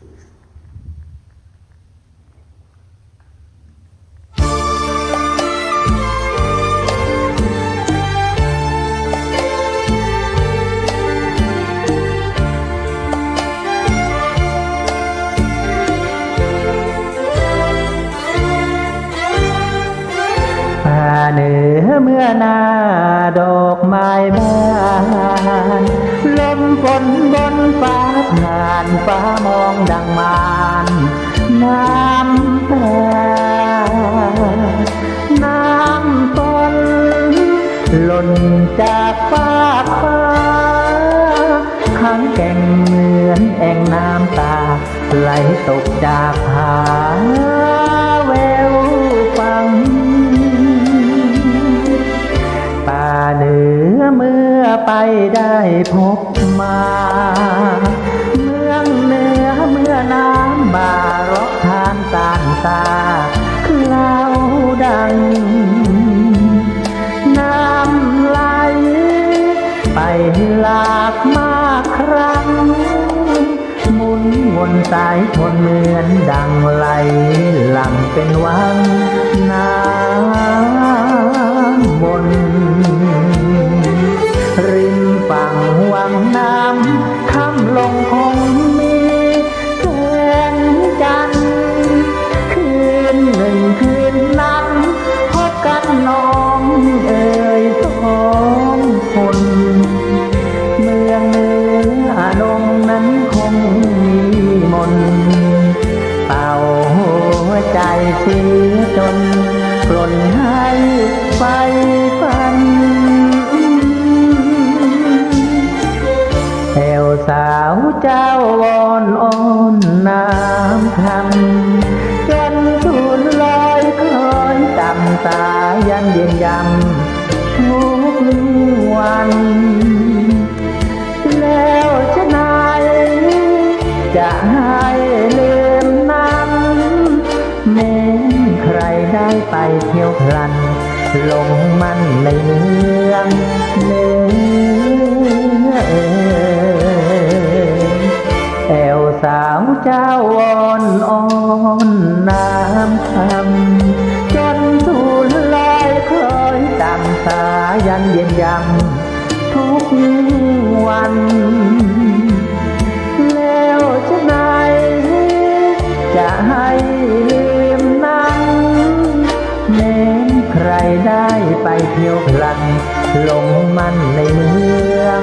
Thank you. เหนือเมื่อหน้าดอกไม้บานลมฝนบนฟ้าผ่านฟ้ามองดังมานน้ำตาน้ำฝนหล่นจากฟ้าฟ้าข้างแก่งเหมือนแอ่งน้ำตาไหลตกจากผา ไปได้พบมา เมืองเหนือเมื่อน้ำบารอกทานตานตาคลาวดัง น้ำไหลไปหลากมากครั้ง มุนวนสายทนเหมือนดังไหลหลังเป็นวัง เสียจนกล่นให้ไฟฟันแอวสาวเจ้าวอนอ่อนน้ำคำจนสูนลอยคลอยจำตายันเย็นยำทุกวันแล้วจะนายจะให้เลืม ได้ไปเที่ยวพลันลงมันในเมืองเหนือแอวสาวเจ้าวอนอ่อนน้ำคำจนสูนลอยคล้อยตามสายันเย็นยำทุกวันแล้วจะไหนจะให้ เที่ยวพลันหลงมันในเมือง